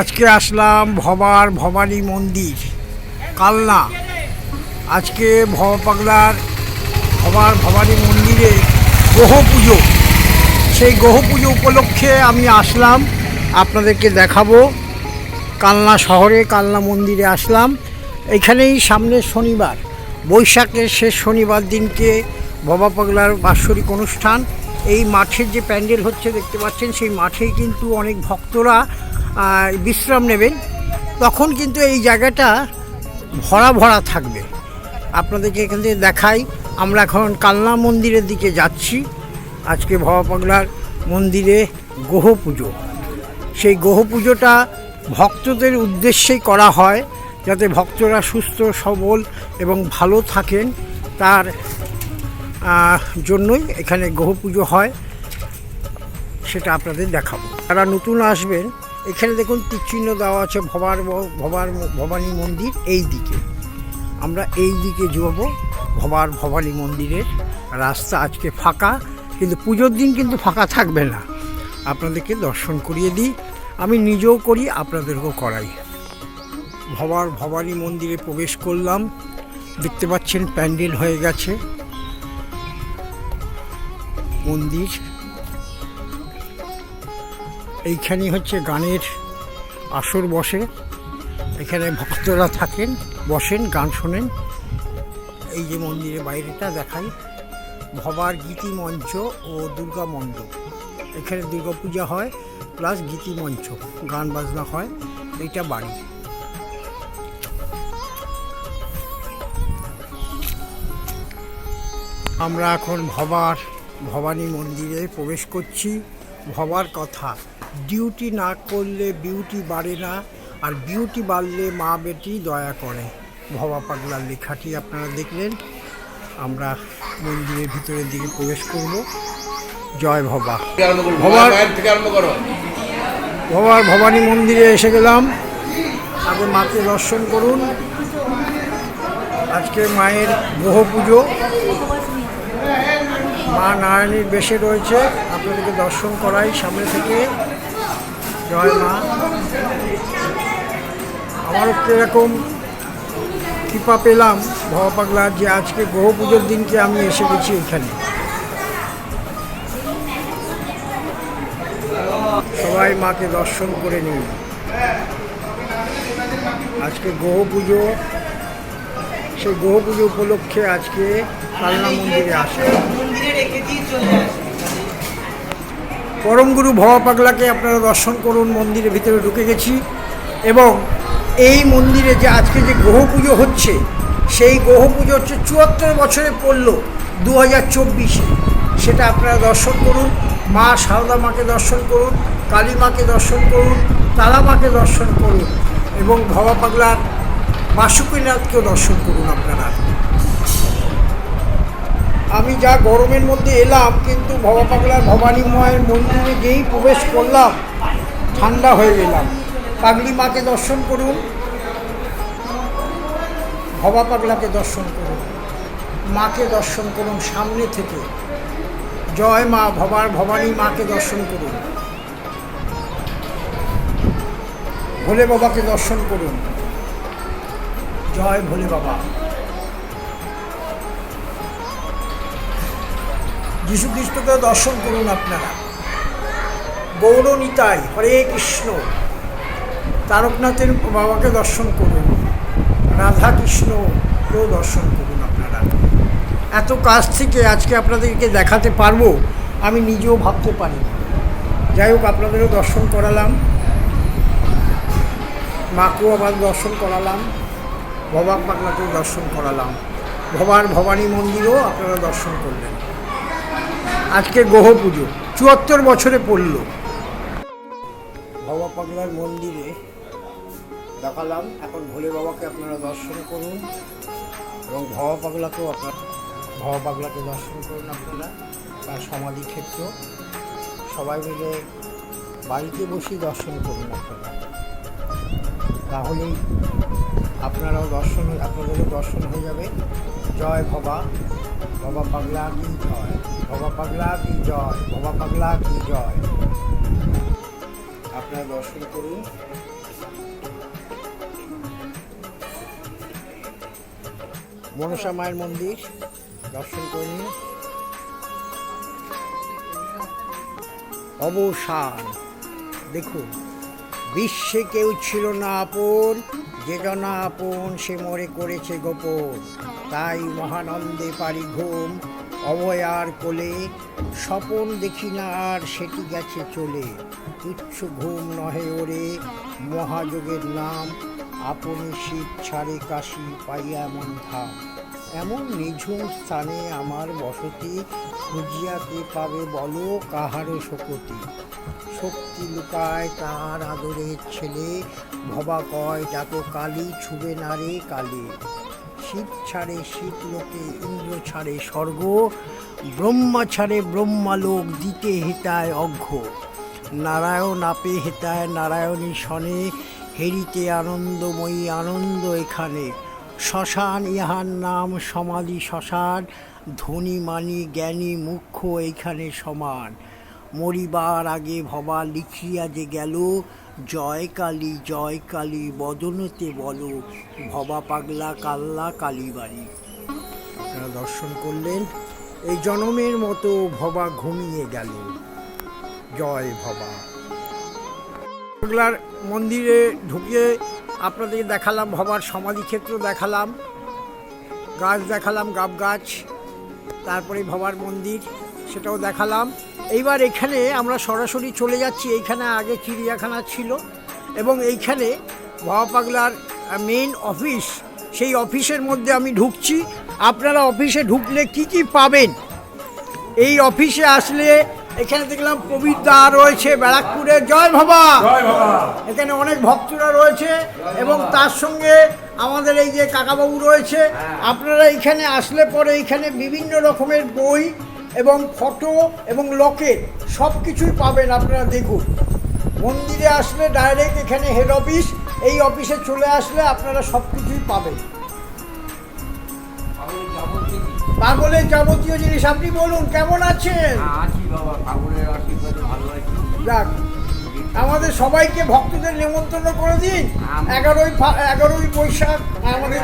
আজকে আসলাম ভবার ভবানী মন্দির, কালনা। আজকে ভব পাগলার ভবার ভবানী মন্দিরে গ্রহ পুজো। সেই গ্রহ পুজো উপলক্ষে আমি আসলাম, আপনাদেরকে দেখাবো। কালনা শহরে, কালনা মন্দিরে আসলাম। এখানেই সামনের শনিবার, বৈশাখের শেষ শনিবার দিনকে বাবা পাগলার বাৎসরিক অনুষ্ঠান। এই মাঠের যে প্যান্ডেল হচ্ছে, দেখতে পাচ্ছেন, সেই মাঠেই কিন্তু অনেক ভক্তরা বিশ্রাম নেবেন, তখন কিন্তু এই জায়গাটা ভরা ভরা থাকবে। আপনাদেরকে এখান থেকে দেখাই, আমরা এখন কালনা মন্দিরের দিকে যাচ্ছি। আজকে ভবা পাগলার মন্দিরে গ্রহ পুজো। সেই গ্রহ পুজোটা ভক্তদের উদ্দেশ্যেই করা হয়, যাতে ভক্তরা সুস্থ, সবল এবং ভালো থাকেন তার জন্যই এখানে গ্রহ পুজো হয়। সেটা আপনাদের দেখাবো। যারা নতুন আসবেন এখানে দেখুন তীরচিহ্ন দেওয়া আছে ভবার ভবার, ভবানী মন্দির এই দিকে। আমরা এই দিকে যাব ভবার, ভবানী মন্দিরের রাস্তা আজকে ফাঁকা, কিন্তু পুজোর দিন কিন্তু ফাঁকা থাকবে না। আপনাদেরকে দর্শন করিয়ে দিই, আমি নিজেও করি, আপনাদেরকেও করাই। ভবার, ভবানী মন্দিরে প্রবেশ করলাম, দেখতে পাচ্ছেন প্যান্ডেল হয়ে গেছে। মন্দির এইখানেই হচ্ছে গানের আসর বসে। এখানে ভক্তরা থাকেন, বসেন, গান শোনেন। এই যে মন্দিরের বাইরেটা দেখাই। ভবার গীতি মঞ্চ ও দুর্গা মণ্ডপ। এখানে দুর্গা পূজা হয়, প্লাস গীতি মঞ্চ গান বাজনা হয়। এইটা বাড়ি। আমরা এখন ভবার, ভবানী মন্দিরে প্রবেশ করছি। ভবার কথা। ডিউটি না করলে বিউটি বাড়ে না, আর বিউটি বাড়লে মা বেটি দয়া করে। ভবা পাগলার লেখাটি আপনারা দেখলেন। আমরা মন্দিরের ভিতরের দিকে প্রবেশ করব। জয় ভবা। ভবার ভবানী মন্দিরে এসে গেলাম। আগে মাকে দর্শন করুন। আজকে মায়ের গ্রহ পুজো। মা নারায়ণীর বেশে রয়েছে। আপনাদেরকে দর্শন করাই সামনে থেকে। জয় মা। আমারও এরকম কৃপা পেলাম ভবা যে আজকে গ্রহ পুজোর দিনকে আমি এসে গেছি এখানে। সবাই মাকে দর্শন করে নিন। আজকে গ্রহ পুজো, সেই গ্রহ পুজো উপলক্ষে আজকে কালনা মন্দিরে আসে। পরমগুরু ভবা পাগলাকে আপনারা দর্শন করুন, মন্দিরের ভিতরে ঢুকে গেছি এবং এই মন্দিরে যে আজকে যে গ্রহ পুজো হচ্ছে, সেই গ্রহ পুজো হচ্ছে চুয়াত্তর বছরে পড়ল দু হাজার চব্বিশে। সেটা আপনারা দর্শন করুন, মা সারদা মাকে দর্শন করুন, কালী মাকে দর্শন করুন, তারা মাকে দর্শন করুন এবং ভবা পাগলার বাসুকীনাথকেও দর্শন করুন আপনারা। আমি যা গরমের মধ্যে এলাম, কিন্তু ভবা পাগলার ভবানী মায়ের মন্দিরে গিয়েই প্রবেশ করলাম। ঠান্ডা হয়ে গেলাম। পাগলি মাকে দর্শন করুন। ভবা পাগলাকে দর্শন করুন। মাকে দর্শন করুন সামনে থেকে। জয় মা ভবার ভবানী মাকে দর্শন করুন। ভোলে বাবাকে দর্শন করুন। জয় ভোলে বাবা। যীশু খ্রিস্টকে দর্শন করুন আপনারা। গৌরনিতাই হরে কৃষ্ণ। তারকনাথের বাবাকে দর্শন করুন। রাধা কৃষ্ণকেও দর্শন করুন আপনারা। এত কাছ থেকে আজকে আপনাদেরকে দেখাতে পারব, আমি নিজেও ভাবতে পারি। যাই হোক, আপনাদেরও দর্শন করালাম। মাকেও আবার দর্শন করালাম। ভবাক পাগলাকেও দর্শন করালাম। ভবার ভবানী মন্দিরও আপনারা দর্শন করলেন। আজকে গ্রহ পুজো। চুয়াত্তর বছরে পড়ল। বাবা পাগলার মন্দিরে দেখালাম। এখন ভোলে বাবাকে আপনারা দর্শন করুন। এবং ভবা পাগলাকেও আপনার ভবা পাগলাকে দর্শন করুন আপনারা। তার সমাধি ক্ষেত্র। সবাই মিলে বাড়িতে বসেই দর্শন করুন আপনারা। তাহলেই আপনারাও দর্শন আপনাদেরও দর্শন হয়ে যাবে। জয় ভবা ভবা পাগলা কি জয়? ভবা পাগলা কি জয়? ভবা পাগলা কি জয়? আপনারা দর্শন করুন। মনসা মায়ের মন্দির, দর্শন করে নিন অবসান। দেখুন, বিশ্বে কেউ ছিল না আপন, যে জনা আপন সে মরে করেছে গোপন। তাই মহানন্দে পারি ঘুম। অবয়ার কোলে স্বপন দেখি না আর সেটি গেছে চলে। তুচ্ছ ঘুম নহে ওরে, মহাযোগের নাম। আপনি শীত ছাড়ে কাশি পাইয়া মন ধাম এমন নিঝুম স্থানে আমার বসতি খুঁজিয়াতে পাবে বলো কাহারও শকতি শক্তি লুকায় তার আদরের ছেলে, ভবা কয় ডাকো কালী, ছুবে নারে কালী। শিব ছাড়ে শীত লোকে, ইন্দ্র ছাড়ে স্বর্গ, ব্রহ্মা ছাড়ে ব্রহ্মালোক দিতে হেতায় অঘ্য নারায়ণ আপে হেতায় নারায়ণী শনে হেরিতে আনন্দময়ী আনন্দ এখানে। শ্মশান, ইহার নাম সমাধি শ্মশান, ধনী মানি জ্ঞানী মুখ্য এইখানে সমান। মরিবার আগে ভবা লিখিয়া যে গেল জয় কালী জয় কালী, বদনতে বলো, ভবা পাগলা, কাল্লা, কালীবাড়ি। আপনারা দর্শন করলেন, এই জনমের মতো ভবা ঘুমিয়ে গেল জয় ভবা। পাগলার মন্দিরে ঢুকে আপনাদের দেখালাম, ভবার সমাধিক্ষেত্র দেখালাম, গাছ দেখালাম, গাব গাছ, তারপরে ভবার মন্দির, সেটাও দেখালাম। এইবার এখানে আমরা সরাসরি চলে যাচ্ছি। এইখানে আগে চিড়িয়াখানা ছিল এবং এইখানে ভবা পাগলার মেন অফিস সেই অফিসের মধ্যে আমি ঢুকছি। আপনারা অফিসে ঢুকলে কি কি পাবেন? এই অফিসে আসলে এখানে দেখলাম দা রয়েছে ব্যারাকপুরে। জয় ভবা এখানে অনেক ভক্তরা রয়েছে এবং তার সঙ্গে আমাদের এই যে কাকাবাবু রয়েছে। আপনারা এখানে আসলে পরে এখানে বিভিন্ন রকমের বই এবং ফটো এবং লকেট সব কিছুই পাবেন আপনারা দেখুন। মন্দিরে আসলে ডাইরেক্ট এখানে হেড অফিস এই অফিসে চলে আসলে আপনারা সব কিছুই পাবেন। পাগলের যাবতীয় জিনিস আপনি বলুন কেমন আছেন? আছি যাক আমাদের সবাইকে ভক্তদের নিমন্ত্রণ করে দিন। এগারোই এগারোই বৈশাখ আমাদের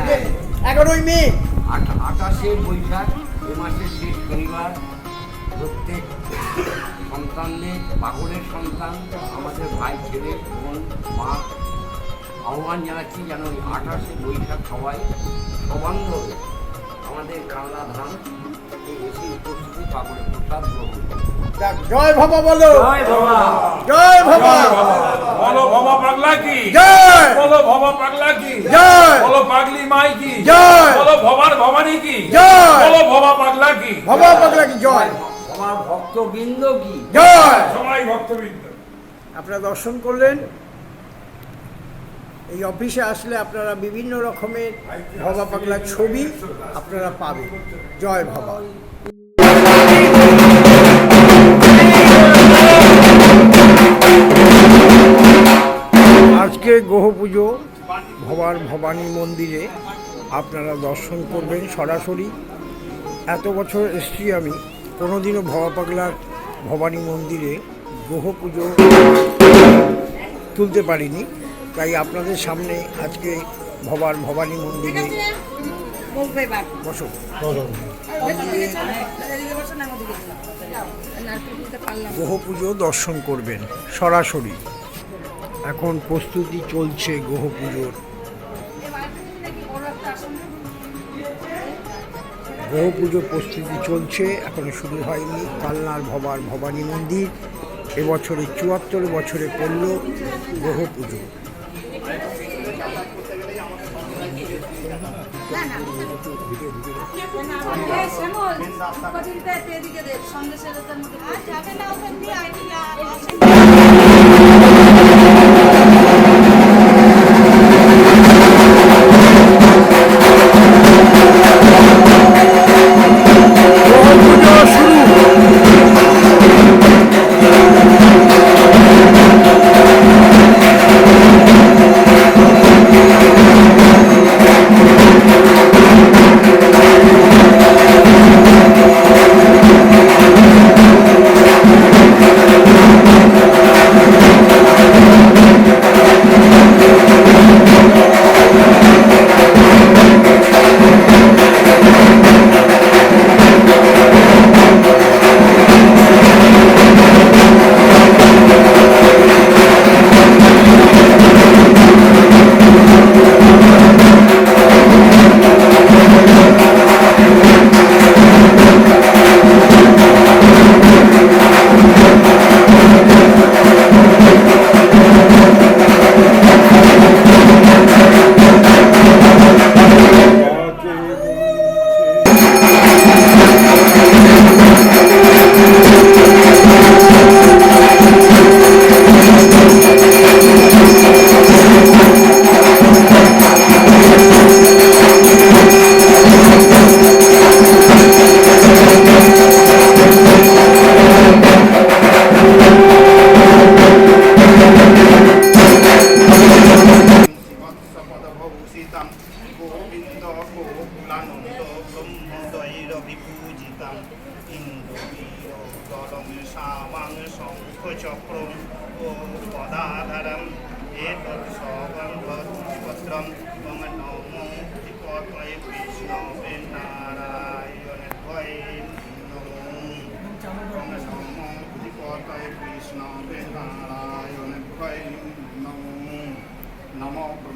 এগারোই মে। আঠাশে বৈশাখ এ মাসের শেষ শনিবার। প্রত্যেক সন্তানদের পাগলের সন্তান আমাদের ভাই ছেলে বোন মা আহ্বান জানাচ্ছি যেন ওই আঠাশে বৈশাখ সবাই সবান্ধবে আমাদের কাংলা ধান এই এসে উপস্থিতি পাগলের প্রসাদ গ্রহণ জয় ভবা বলো। জয় বাবা জয় ভবা। বলো ভবা পাগলা কি? জয়। বলো ভবা পাগলা কি? জয়। বলো পাগলি মাই কি? জয়। বলো ভবার ভবানী কি? জয়। বলো ভবা পাগলা কি? ভবা পাগলা কি? জয়। আমার ভক্তবৃন্দ কি? জয়! সবাই ভক্তবৃন্দ। আপনারা দর্শন করলেন। এই অফিসে আসলে আপনারা বিভিন্ন রকমের ভবা পাগলার ছবি আপনারা পাবেন। জয় ভবা। আজকে গ্রহ পুজো ভবার ভবানী মন্দিরে আপনারা দর্শন করবেন সরাসরি। এত বছর এসছি আমি। কোনোদিনও ভবা পাগলার ভবানী মন্দিরে গ্রহ পুজো তুলতে পারিনি। তাই আপনাদের সামনে আজকে ভবার ভবানী মন্দিরে। গ্রহ পুজো দর্শন করবেন সরাসরি। এখন প্রস্তুতি চলছে গ্রহ পুজোর। গ্রহ পুজো প্রস্তুতি চলছে, এখনও শুরু হয়নি। কালনার ভবার ভবানী মন্দির, এবছরে চুয়াত্তর বছরে পড়ল গ্রহ পুজো Deus,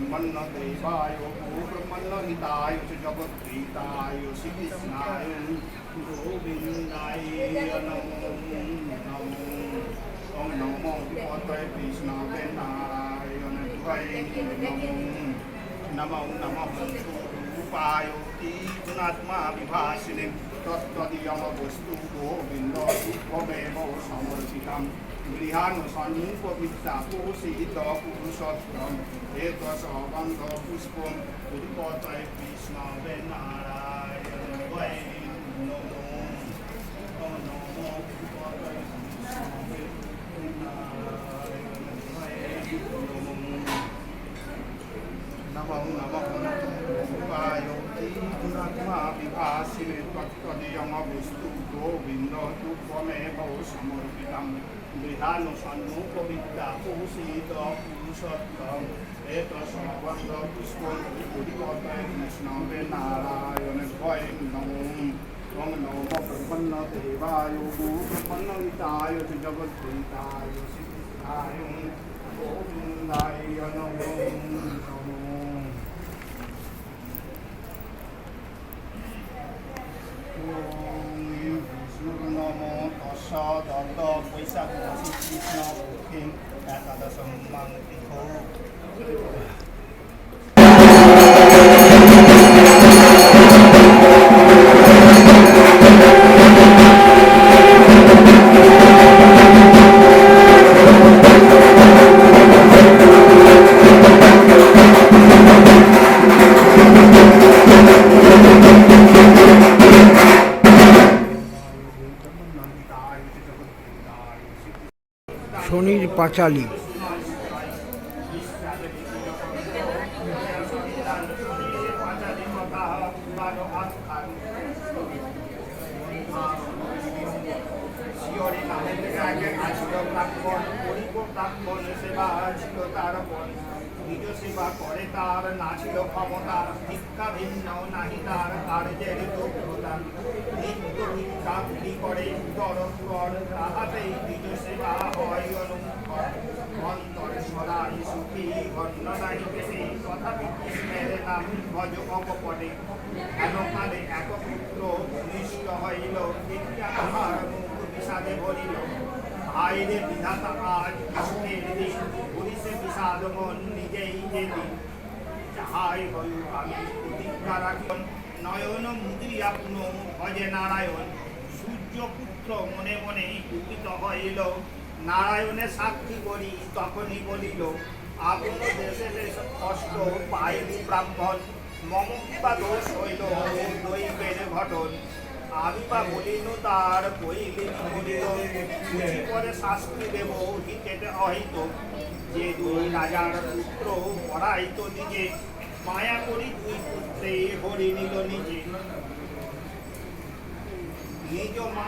নমো ব্রহ্মণ্য দেবায় ও ব্রহ্মণ্য হিতায় চ জগদ্গীতায় শ্রীকৃষ্ণায় গোবিন্দায় নমো নমো ওম নমো বিপতয়ে কৃষ্ণায় নারায়ণ নমো নমো রূপায় বস্তু গোবিন্দ রূপমেব সমর্পিতম গৃহানুসন্নুপবিদ্যা পোষিত পুরুষোত্তম এত সবন্ধ পুষ্পম পুরীপতয় কৃষ্ণ নারায়ণ নমো নমো নমো নমো নমঃ রূপায় গুণাত্মা বিভাসিনে তত্ত্বদীয়ম বস্তু গোবিন্দ তুমেব সমর্পিতম গৃহানুসন্নুপবিদ্যা পোষিত পুরুষোত্তম এত সবন্ধ পুষ্প পরিবর্তয় কৃষ্ণ নারায়ণ দত্ত বৈশাখ কৃষ্ণ পক্ষে একাদশ মাং Tchau, tchau, তাহাতেই নিজ সেবা পেশে তথাপি নাম ভজ নিষ্ঠ হইল বিষাদে ভরিল আইরে বিধাতা আজ পুলিশে বিষাদ নিজেই যেদিন যাহাই হই আমি নয়ন মুদ্রিয়া পুন ভজে নারায়ণ সূর্য পুত্র মনে মনে কুপিত হইল। নারায়ণে সাক্ষী করি, তখনই বলিল আপন দেশে কষ্ট পাইলি ব্রাহ্মণ। মম কিবা দোষ হইল দৈবের ঘটন। আমি বা বলিল তার কইলি বলিল, বুঝি পরে শাস্তি দেব হিতেতে অহিত। যে দুই রাজার পুত্র পড়াইত নিজে, মায়া করি দুই পুত্রে হরি নিল নিজে। নিজ মা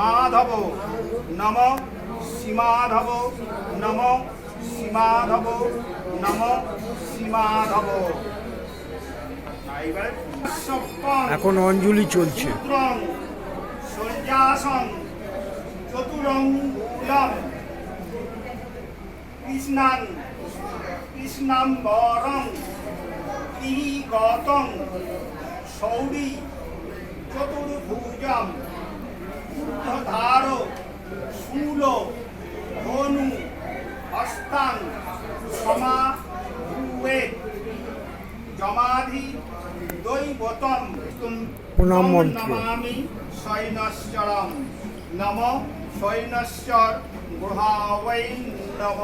মাধব। নম সীমাধব। নম সীমাধব। নম সপ্তম এখন অঞ্জলি চলছে। কৃষ্ণান কৃষ্ণাম্বরং সৌরী চতুর্ভুজম। ঊর্ধ্বধার শূল ধনু হস্তাং সমা ভুয়ে জমাধি দৈবতম। প্রণাম। নমামি সৈনশ্চরম নম সৈনশ্বর গ্রহাবৈ নম।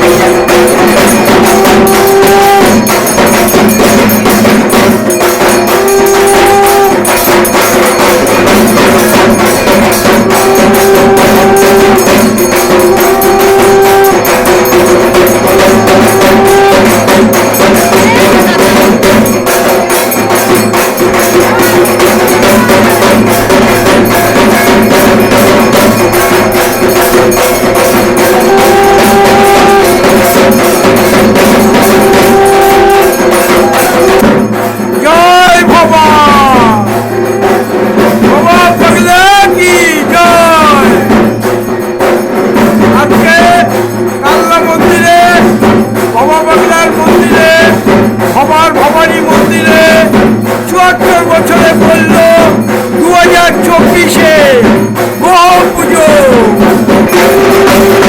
জয় ভবার ভবানী মন্দিরে চুয়াত্তর বছরে পড়ল দু হাজার চব্বিশে মহাপুজো। পুজো